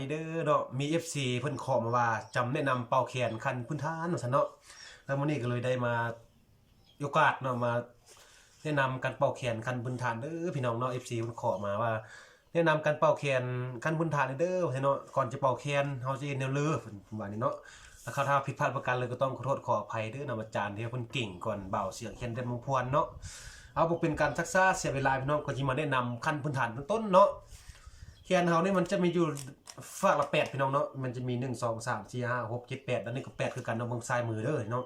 ดีเด้อเนาะมี FC เพิ่นขอมาว่าจำแนะนำเป่าแขนคันพื้นฐานว่าซั่นเนาะแล้วมื้อนี้ก็เลยได้มาโอกาสเนาะมาแนะนำการเป่าแขนคันพื้นฐานเด้อพี่น้องเนาะ FC เพิ่นขอมาว่าแนะนำการเป่าแขนคันพื้นฐานเด้อพี่นเนาะก่อนจะเป่าแขนเฮาสิเฮ็ดแนวเลือเพิ่นว่านี่เนาะแล้วถ้าผิดพลาดประการเลยก็ต้องขอโทษขออภัยเด้อนำอาจารย์ที่เพิ่นเก่งก่อนเบาเสียงแขนได้มงพวนเนาะเอาบ่เป็นการซักซ่าเสียเวลาพี่น้องก็สิมาแนะนำขั้นพื้นฐานต้นเนาะแคนเฮานี่มันจะมีอยู่ ฝากละแปดพี่น้องเนาะมันจะมีหนึ่งสองสามสี่ห้าหกเจ็ดแปดแล้วนี่ก็แปดคือกันเนาะเบิ่งซ้ายมือเด้อเนาะ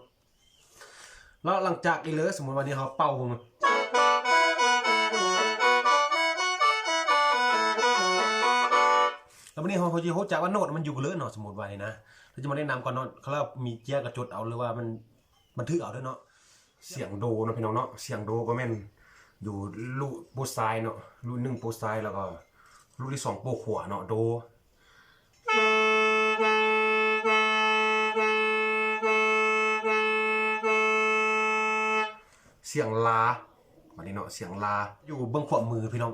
แล้วหลังจากนี้เลยสมมติวันนี้เขาเป่าผมแล้ววันนี้เขาเขาจะเขาจะว่าโน้ตมันอยู่กันเลยเนาะสมมติว่านี่นะเราจะมาแนะนำก่อนเนาะเขาเรียกว่ามีแยกระจดเอาหรือว่ามันบันทึกเอาด้วยเนาะเสียงโดเนาะพี่น้องเนาะเสียงโดก็แม่นอยู่ลูกโปรไซด์เนาะลูกหนึ่งโปรไซด์แล้วก็ลูกที่สองโปกหัวเนาะโด เสียงลาวันนี้เนาะเสียงลา อยู่เบื้องขวามือพี่น้อง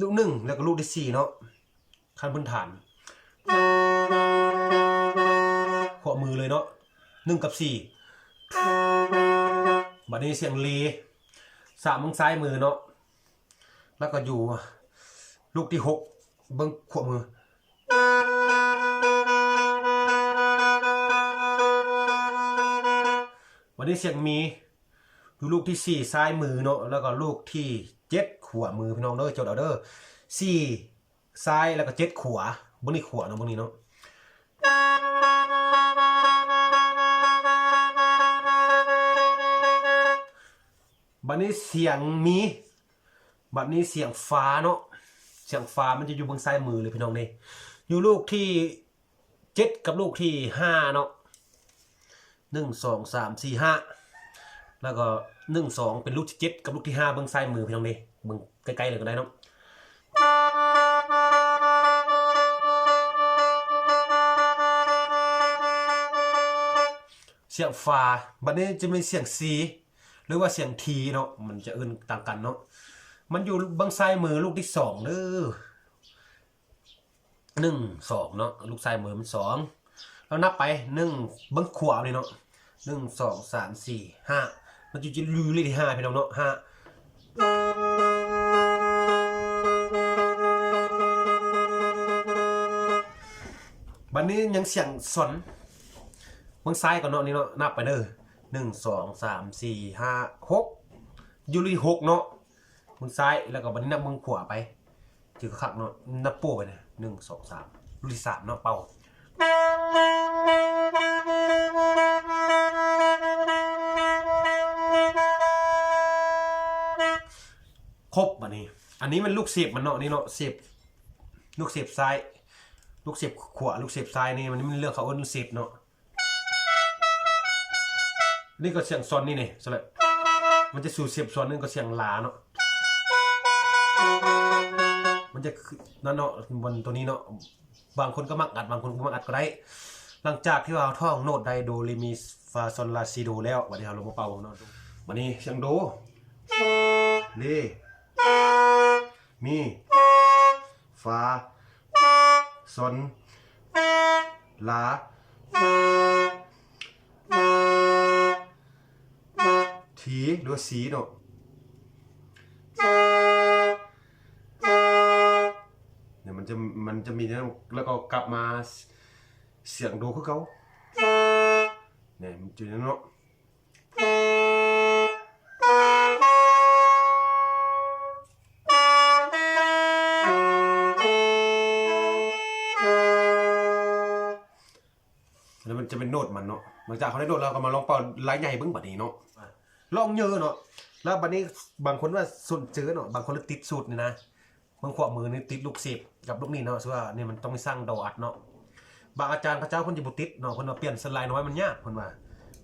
ลูกหนึ่งแล้วก็ลูกที่สี่เนาะขั้นพื้นฐาน ขวามือเลยเนาะหนึ่งกับสี่บัดนี้เสียงเลสามมือซ้ายมือเนาะ แล้วก็อยู่ลูกที่หกเบิ้องขวามือ วันนี้เสียงมีอยู่ลูกที่สี่ซ้ายมือเนาะแล้วก็ลูกที่เจ็ดขวามือพี่น้องเด้อจดเอาเด้อสี่ซ้ายแล้วก็เจ็ดขวาบนนี้ขวาเนาะบนนี้เนาะบัดนี้เสียงมีบัดนี้เสียงฟ้าเนาะเสียงฟ้ามันจะอยู่บางซ้ายมือเลยพี่น้องนี่อยู่ลูกที่เจ็ดกับลูกที่ห้าเนาะ หนึ่งสองสามสี่ห้าแล้วก็หนึ่งสองเป็นลูกที่เจ็ดกับลูกที่ห้าเบื้องซ้ายมือพี่น้องนี่เบื้องใกล้ๆเลยก็ได้เนาะเสียงฟาบัดนี้จะมีเสียงซีหรือว่าเสียงทีเนาะมันจะเอื่นต่างกันเนาะมันอยู่เบางซ้ายมือลูกที่สองเด้อหนึ่งสองเนาะลูกซ้ายมือมันสอง แล้วนับไปหนึ่งเบางขวาเลยเนาะหนึ่งสองสามสี่ห้ามันอยู่ที่ลูกที่ห้าพี่น้องเนาะห้าบันนี้ยังเสียงสนเบางซ้ายก่อนเนาะนี่เนาะนับไปเด้อหนึ่งสองสามสี่ห้าหกยู่ที่หกเนาะมือซ้ายแล้วก็บันนี้นับมือขวาไปจือขักเนาะนับโป้ไปเนี่ยหนึ่งสองสามลูกที่สามเนาะเป่า ครบบันนี้อันนี้มันลูกเสียบมันเนาะนี่เนาะเสียบลูกเสียบซ้าย ลูกเสียบขวาลูกเสียบซ้ายนี่มันมันเลือกเขาเอิ้นเสียบเนาะนี่ก็เสียงซอนนี่นี่สลับมันจะสู่เสียบซอนนึงก็เสียงลาเนาะมันจะคือนั่นเนาะบนตัวนี้เนาะ บางคนก็มักอัดบางคนก็มักอัดก็ได้ หลังจากที่เราท่องโน้ตไดโดเรมีฟาซอลลาซิโดแล้ววันนี้เราลงมาเป่าเนาะวันนี้เสียงโดเลมีฟาซอนลาทีหรือสีเนาะ จะมันจะมีนะแล้วก็กลับมาเสียงดูคือเขาเนี่ยมันจะเนาะแล้วมันจะเป็นโน้ตมันเนาะหลังจากเขาได้โน้ตแล้วก็มาลองเป่าลายใหญ่เบิ้งบัดนี้เนาะลองเยอะเนาะแล้วบัดนี้บางคนว่าสุดเจอเนาะบางคนเลยติดสูตรนี่นะ บางขวามือนี่ติดลูกศิษย์กับลูกนี่เนาะซึ่งว่านี่มันต้องสร้างดอกอัดเนาะบางอาจารย์พระเจ้าคนจะบุติดเนาะคนมาเปลี่ยนสไลด์น้อยมันยากคนว่า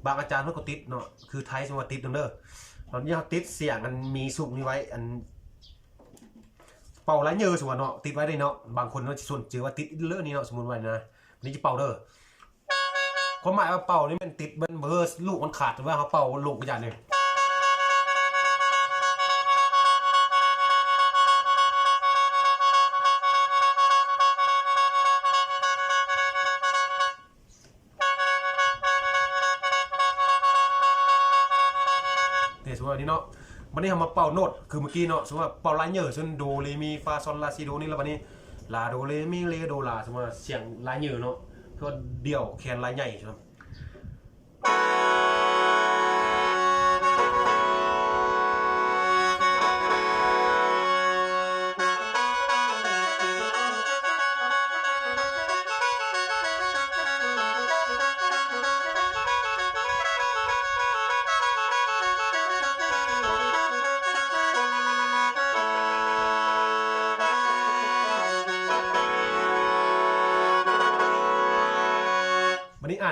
บางอาจารย์เพิ่นก็ติดเนาะคือไทยสมว่าติดเด้อตอนนี้เขาติดเสียงมันมีสุกมีไว้อันเป่าหลายเยอะสมมติเนาะติดไว้ได้เนาะบางคนเนาะส่วนจือว่าติดเลอะนี่เนาะสมมุติว่านะนี่จะเป่าเด้อความหมายว่าเป่านี่มันติดมันเบอร์ลูกมันขาดหรือว่าเขาเป่าลูกกระยานเนี่ย นนี้เรามาเป่าโน้ตคือเมื่อกี้เนาะสมมติว่าเป่าลายเหยอร์เช่นโดเรมีฟาซอลลาซิโดนี่แล้ววันนี้ลาโดเรมีเลโดลาสมมติว่าเสียงลายเหยอร์เนาะคือว่าเดี่ยวแคนลายใหญ่ใช่ไหม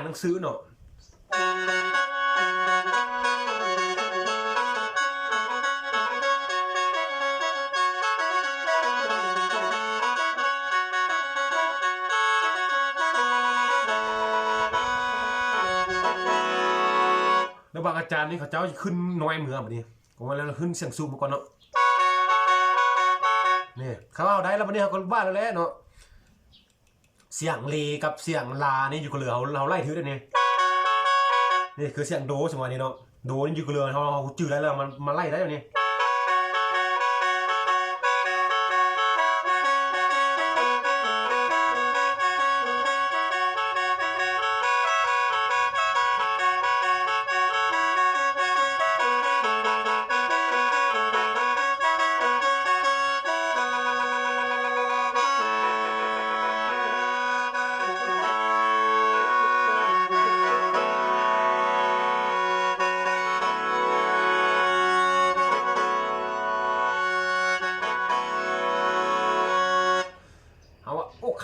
านหนังสือเนาะแล้วบางอาจารย์นี่เขาเจ้าจะขึ้นน้อยเหมือนแบบนี้ผมว่าแล้วขึ้นเสียงสูงมาก่อนเนาะนี่เขาเอาได้แล้ววันนี้เขาก็ว่าแล้วแหละเนาะ เสียงเลกับเสียงลานี่อยู่กับเรือเราเราไล่ถือได้นี่ยนี่คือเสียงโดสมมตินี้เนาะโดนี่อยู่กับเรือเราเราจืดได้แล้วมันมาไล่ได้แล้วนี่ย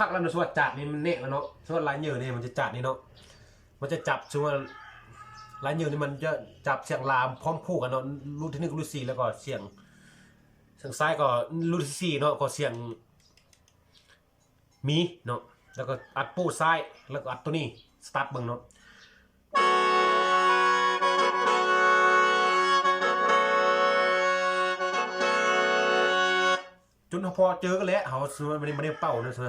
กแล้วนะสวดจัดนี่มันเนะแล้วเนาะสวดลายเหยื่อเนี่ยมันจะจัดนี่เนาะมันจะจับสวดลายเหยื่อนี่มันจะจับเสียงลามพร้อมคู่กันเนาะรุ่นที่หนึ่งรุ่นที่สี่แล้วก็เสียงเสียงซ้ายก็รุ่นที่สี่เนาะก็เสียงมีเนาะแล้วก็อัดปูซ้ายแล้วก็อัดตัวนี้สตาร์ทเบิ่งเนาะจนพอเจอกันแล้วเขาสมมติมันไม่ได้เป่าเนอะใช่ไหม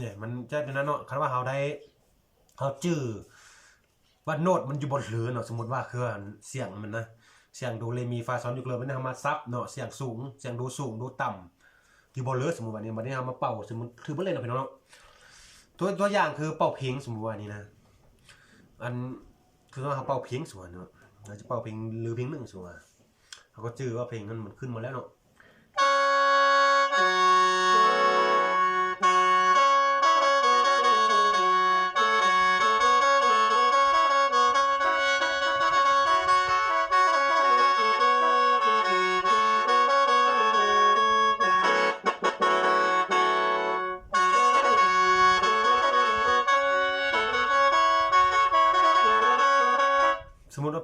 เนี่ยมันจะเป็นนั้นเนาะคันว่าเราได้เราจื้อว่าโน้ตมันอยู่บนหือเนาะสมมติว่าคือเสียงมันนะเสียงโดเรมีฟาซอนอยู่เลยมันเอามาซับเนาะเสียงสูงเสียงดูสูงดูต่ำอยู่บนเรือสมมุติว่านี้มันได้เอามาเป่าสมมติคือบ่เล่นเนาะพี่น้องเนาะตัวตัวอย่างคือเป่าเพลงสมมุติว่านี้นะอันคือว่าเขาเป่าเพลงสมมุติเนาะเราจะเป่าเพลงหรือเพลงหนึ่งสมมุติว่าเขาก็จื้อว่าเพลงนั้นมันขึ้นมาแล้วเนาะ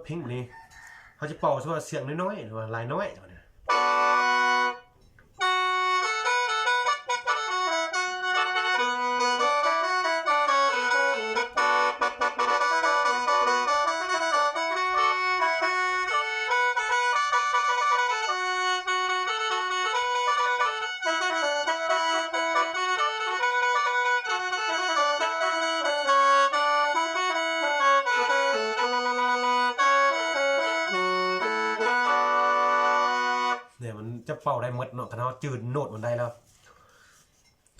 เพลงนี้เขาจะเป่าสมมติว่าเสียงน้อยๆหรือว่าลายน้อย จะเป่าได้หมดเนาะถ้าเราจืดโน้ตมันได้แล้ว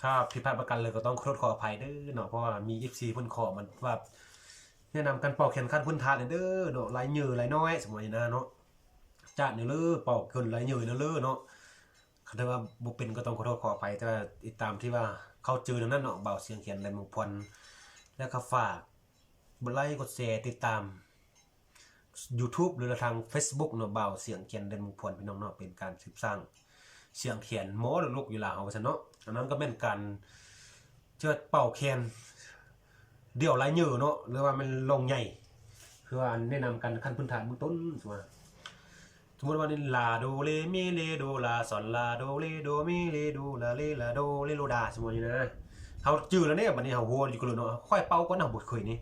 ถ้าผิดพลาดประกันเลยก็ต้องขอโทษขออภัยเด้อเนาะเพราะว่ามี FC เพิ่นขอมันว่าแนะนำการเป่าแขนขั้นพื้นฐานเด้อเนาะลายเหยื่อลายน้อยสมมุตินะเนาะจาดเนี่ยเลยเป่าเกินลายเหยื่อเนี่ยเนาะคันถ้ว่าบ่เป็นก็ต้องขอโทษขออภัยแต่ว่าติดตามที่ว่าเข้าเจอนั้นเนาะเบาเสียงเขียนในเมืองพรแล้วก็ฝากกดไลค์กดแชร์ติดตาม YouTube หรือทาง Facebook เนาะเบาเสียงเขียนเดนมงพรพี่น้องเนาะเป็นการสืบสร้าง เสียงเขียนโม้หรือลูกอยู่ลาวว่าซั่นเนาะอันนั้นก็เป็นการเจิดเป่าแคนเดี่ยวลายเหยื่อเนาะหรือว่ามันลงใหญ่คือว่าแนะนำกันขั้นพื้นฐานเบื้องต้นสมมติว่าสมมติว่านี่ลาโดเลมีเลโดลาสอนลาโดเลโดมีเลโดลาเลลาโดเลโลดาสมมตินี่นะเฮาจื้อแล้วเนี่ยบัดนี้เฮาโหอยู่กันเลยเนาะค่อยเป่าก่อนเฮาบ่เคยนี่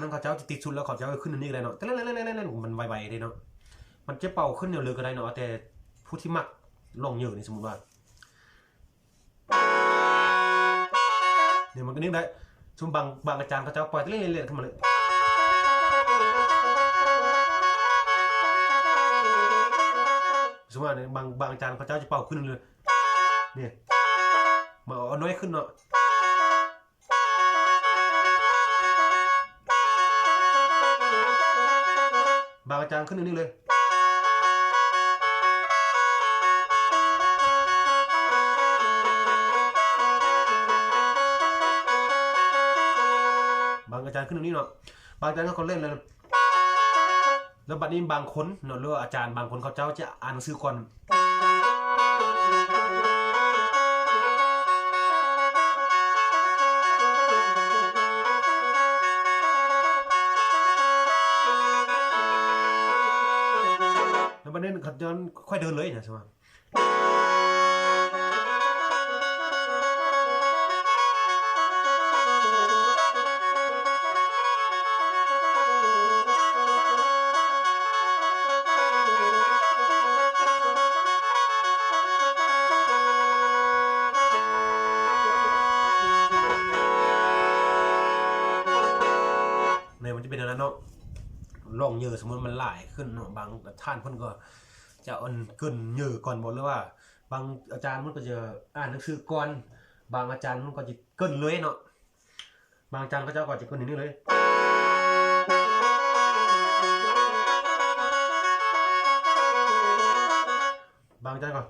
นั้นเขาเจ้าจะติดชุดแล้วเขาเจ้าก็ขึ้นอันนี้เลยเนาะแต่เล่นๆๆๆมันไวๆเลยเนาะมันจะเป่าขึ้นเร็วๆก็ได้เนาะแต่ผู้ที่มักลองเยอะนี่สมมติว่าเนี่ยมันก็นึกได้ซุมบางบางอาจารย์เขาจ้าปล่อยเล่นๆๆขึ้นมาเลยสมมติว่าเนี่ยบางบางอาจารย์เขาเจ้าจะเป่าขึ้นเลยเนี่ยมาเอาน้อยขึ้นเนาะ บางอาจารย์ขึ้นอันนี้เลย บางอาจารย์ขึ้นอันนี้เนาะ บางอาจารย์ก็คนเล่นเลย แล้วบัดนี้บางคนเนาะหรือว่าอาจารย์บางคนเขาเจ้าจะอ่านหนังสือก่อน นั้นขัดนี้อนค่อยเดินเลยนะใช่ไหม ขึ้นเนาะบางท่านเพิ่นก็จะเอันเกินเยอะก่อนบอกเลยว่า บางอาจารย์มันก็จะอ่านหนังสือก่อน บางอาจารย์มันก็จะเกินเลยเนาะบางอาจารย์ก็จะก็จะเกินอย่างนี้เลยบางอาจารย์ก็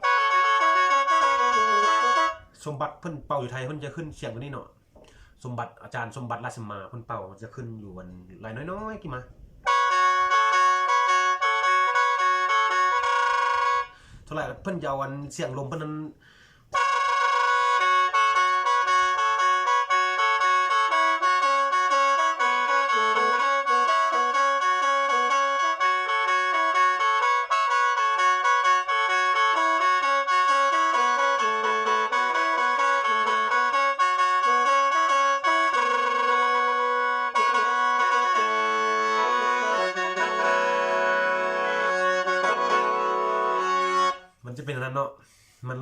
สมบัติเพิ่นเป่าอยู่ไทยเพิ่นจะขึ้นเสียงกว่านี้เนาะสมบัติอาจารย์สมบัติราชมาเพิ่นเป่าจะขึ้นอยู่วันลายน้อยๆกี่มา เท่าไหร่เพิ่นจะเอาวันเสียงลมเพิ่นนั้น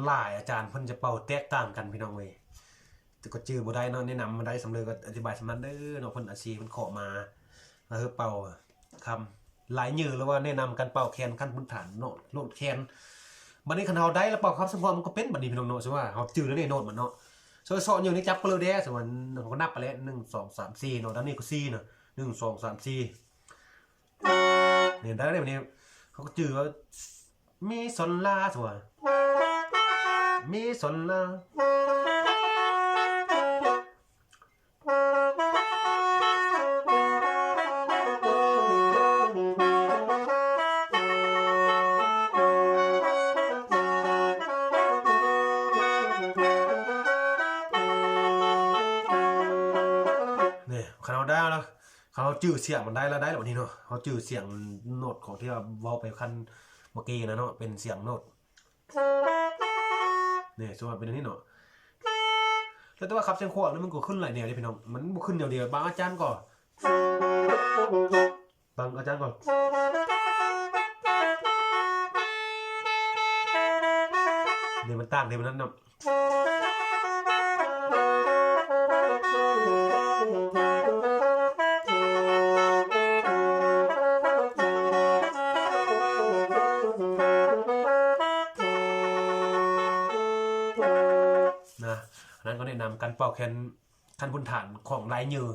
หลายอาจารย์เพิ่นจะเป่าแตกต่างกันพี่น้องเว้ยแต่ก็จื้อบ่ได้เนาะแนะนำมาได้สำเร็จก็อธิบายสำนั้นเด้อเนาะเพิ่นอาชีพเพิ่นขอมาแล้วคือเป่าคำหลายยือแล้วว่าแนะนำการเป่าแคนขั้นพื้นฐานเนาะโน้ตแคนบัดนี้คันเฮาได้แล้วเป่าครับสังพรมันก็เป็นบัดนี้พี่น้องเนาะใช่ว่าเฮาจื้อแล้วนี่โน้ตมันเนาะซอยสอนอยู่นี่จับก็เลยเด้สมมุติเขาก็นับไปแล้ว1 2 3 4เนาะด้านนี้ก็4เนาะ1 2 3 4เนี่ยได้แล้วบัดนี้เขาก็จื้อว่ามีซอนลาซั่ว มีสนลาเนี่ยเขาได้แล้วเขาจื้อเสียงมันได้แล้วได้แล้ววันนี้เนาะเขาจื้อเสียงโน้ตของที่ว่าเว้าไปคันเมื่อกี้นะเนาะเป็นเสียงโน้ต เนี่ยสมมติเป็นอันนี้เนาะแล้วแต่ว่าขับเสียงขวางนี่มันก็ขึ้นหลายแนวเลยพี่น้องมันบ่ขึ้นเดียวเดียวบางอาจารย์ก็บางอาจารย์ก็เนี่ยมันต่างเดียวมันนั่นเนาะ ป่าแคนขั้นพื้นฐานของลายยือ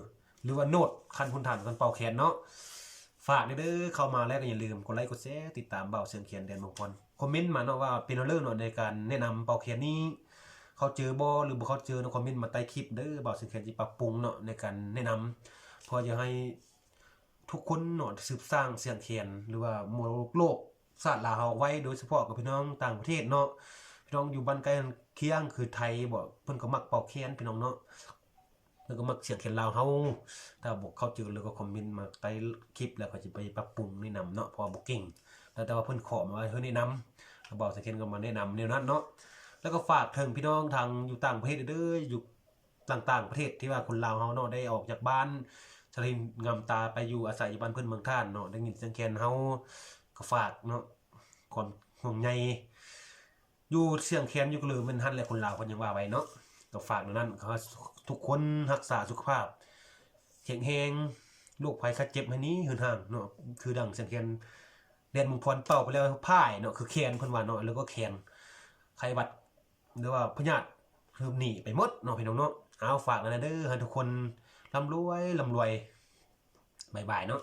หรือว่าโน้ตขั้นพื้นฐานของเป่าแคนเนาะฝากเด้อเข้ามาแล้วก็อย่าลืมกดไลค์กดแชร์ติดตามเบาเสียงเขียนแดนมงคลคอมเมนต์มาเนาะว่าเป็นเรื่องเนาะในการแนะนำเป่าเขียนนี้เขาเจอบ่หรือบ่เขาเจอเนาะคอมเมนต์มาใต้คลิปเด้อเบาเสียงเขียนสิปรับปรุงเนาะในการแนะนำเพื่อจะให้ทุกคนเนาะสืบสร้างเสียงเขียนหรือว่ามรดกโลกศาสตร์ลาวเฮาไว้โดยเฉพาะกับพี่น้องต่างประเทศเนาะพี่น้องอยู่บ้านใกล คียงคือไทยบ่เพิ่นก็มักเป่าเขียนพี่น้องเนาะแล้วก็มักเสียงเขียนลาวเฮาถ้าบอกเข้าเจอแล้วก็คอมเมนต์มาใต้คลิปแล้วก็จะไปปรับปรุงแนะนำเนาะเพอบอกเก่งแล้วแต่ว่าเพิ่นขอมาว่าเฮ้ยแนะนำก็บอกสังเกตก็มาแนะนำแนวนั้นเนาะแล้วก็ฝากถึงพี่น้องทางอยู่ต่างประเทศเด้ออยู่ต่างๆประเทศที่ว่าคนลาวเฮาเนาะได้ออกจากบ้านสลินงามตาไปอยู่อาศัยอยู่บ้านเพิ่อนเมืองท่านเนาะได้ยินเสียงแคนเฮาก็ฝากเนาะก่อนห่วงใย อยู่เสียงแคนอยู่ก็เลยมันหันแหละคนลาวเพิ่นยังว่าไว้เนาะก็ฝากนวนั้นเขาทุกคนรักษาสุขภาพแข็งแรงโรคภัยไข้เจ็บอันนี้หืนห่างเนาะคือดังเสียงเคียนเรียนมงพรเป่าไปแล้วพ่ายเนาะคือแคนเพิ่นว่าเนาะแล้วก็แคนไข้หวัดหรือว่าพยาธิคือหนีไปหมดเนาะพี่น้องเนาะเอาฝากนะเด้อให้ทุกคนร่ำรวยร่ำรวยบายบายเนาะ